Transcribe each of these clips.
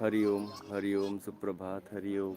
हरिओम हरिओम सुप्रभात हरिओम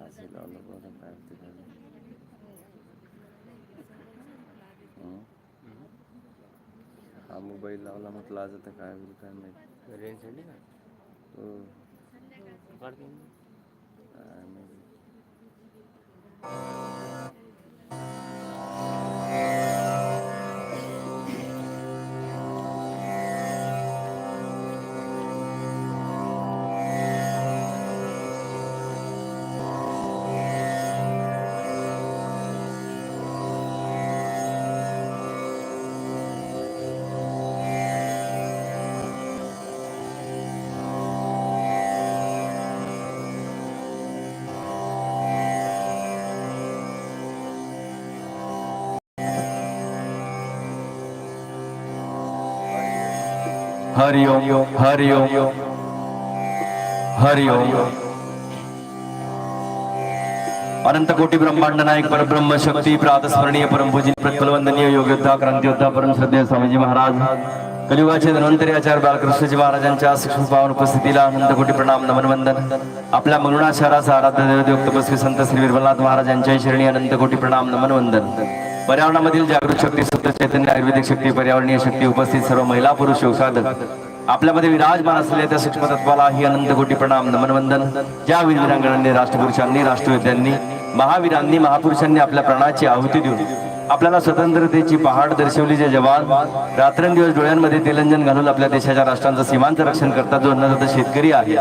असे लावलं बघा काय होते काय माहिती. हं? हा मोबाईल लावला म्हटलं आज आता काय होईल काय माहिती. रेंज आहे का? हो. काय माहिती. हरिओम हरि ओम अनंत कोटी ब्रह्मांड नायक परब्रह्म शक्ती प्रातस्मरणीय परमपूजी प्रतलवंदनीय योग्योद्धा क्रांतियोद्धा परम श्रद्धेय स्वामीजी महाराज कलियुगाचे धन्वंतरी आचार्य बालकृष्णजी महाराजांच्या सूक्ष्म पावन उपस्थितीला अनंत कोटी प्रणाम नमन वंदन आपल्या मंगळा शहराचा आराध्य दैवत तपस्वी संत श्री विरमनाथ महाराजांच्या शरणी अनंत कोटी प्रणाम नमन वंदन पर्यावरणामधील जागृत शक्ती सुप्त चैतन्य आयुर्वेदिक शक्ती पर्यावरणीय शक्ती उपस्थित सर्व महिला पुरुष योगसाधक. आपल्यामध्ये विराजमान असलेल्या त्या सूक्ष्म तत्वाला ही अनंत कोटी प्रणाम नमनवंदन. ज्या वीरवीरांगणांनी राष्ट्रपुरुषांनी राष्ट्रवेद्यांनी महावीरांनी महापुरुषांनी आपल्या प्राणाची आहुती देऊन आपल्याला स्वतंत्रतेची पहाड दर्शवली जे जवान रात्रंदिवस डोळ्यांमध्ये तेलंजन घालून आपल्या देशाच्या राष्ट्रांचं सीमांचं रक्षण करतात जो अन्नदाता शेतकरी आहे.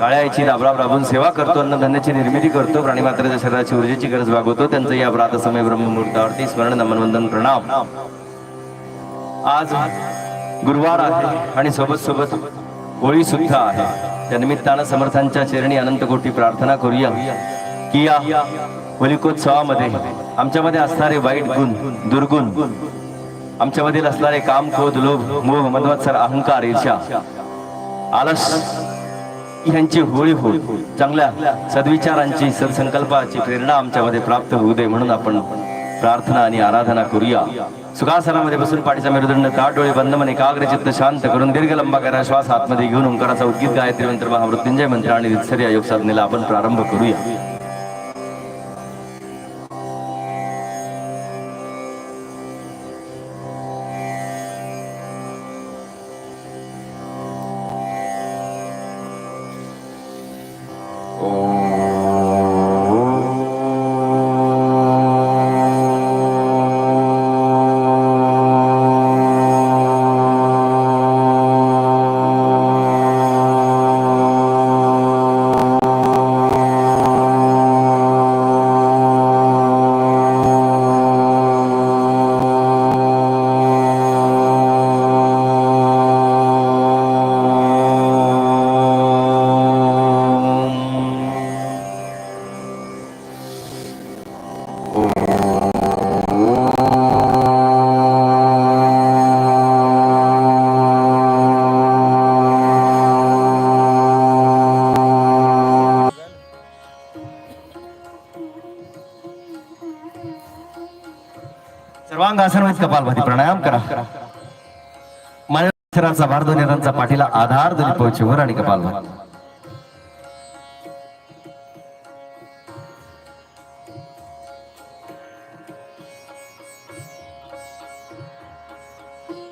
काळ्याची राबराब राबून सेवा करतो अन्नधान्याची निर्मिती करतो प्राणीमात्राच्या शरीराची ऊर्जेची गरज भागवतो त्यांचं या प्रातसमय ब्रह्ममुहूर्तावरती स्मरण नमनवंदन प्रणाम. आज गुरुवार आहे आणि सोबत सोबत होळी सुद्धा आहे. त्या निमित्तानं समर्थांच्या चरणी अनंत कोटी प्रार्थना करूया. की या होलिकोत्सवामध्ये आमच्यामध्ये असणारे वाईट गुण दुर्गुण आमच्यामधील असणारे काम क्रोध लोभ मोह मदवत्सर अहंकार ईर्षा आलस ह्यांची होळी होळ चांगल्या सद्विचारांची सदसंकल्पाची प्रेरणा आमच्यामध्ये प्राप्त होऊ दे म्हणून आपण प्रार्थना आणि आराधना करूया. सुखासनामध्ये बसून पाठीचा मेरुदंड ताट डोळे बंद मन एकाग्र चित्त शांत करून दीर्घ लंबा करा श्वास आतमध्ये घेऊन ओंकाराचा उद्गीत गायत्री मंत्र महामृत्युंजय मंत्र आणि रित्सर योग साधनेला आपण प्रारंभ करूया. Oh. सर्वांगासन कपालभाती प्राणायाम करा. अक्षराचा भार दोन्ही पाठीला आधार दिली पोहोचवर आणि कपालभाती.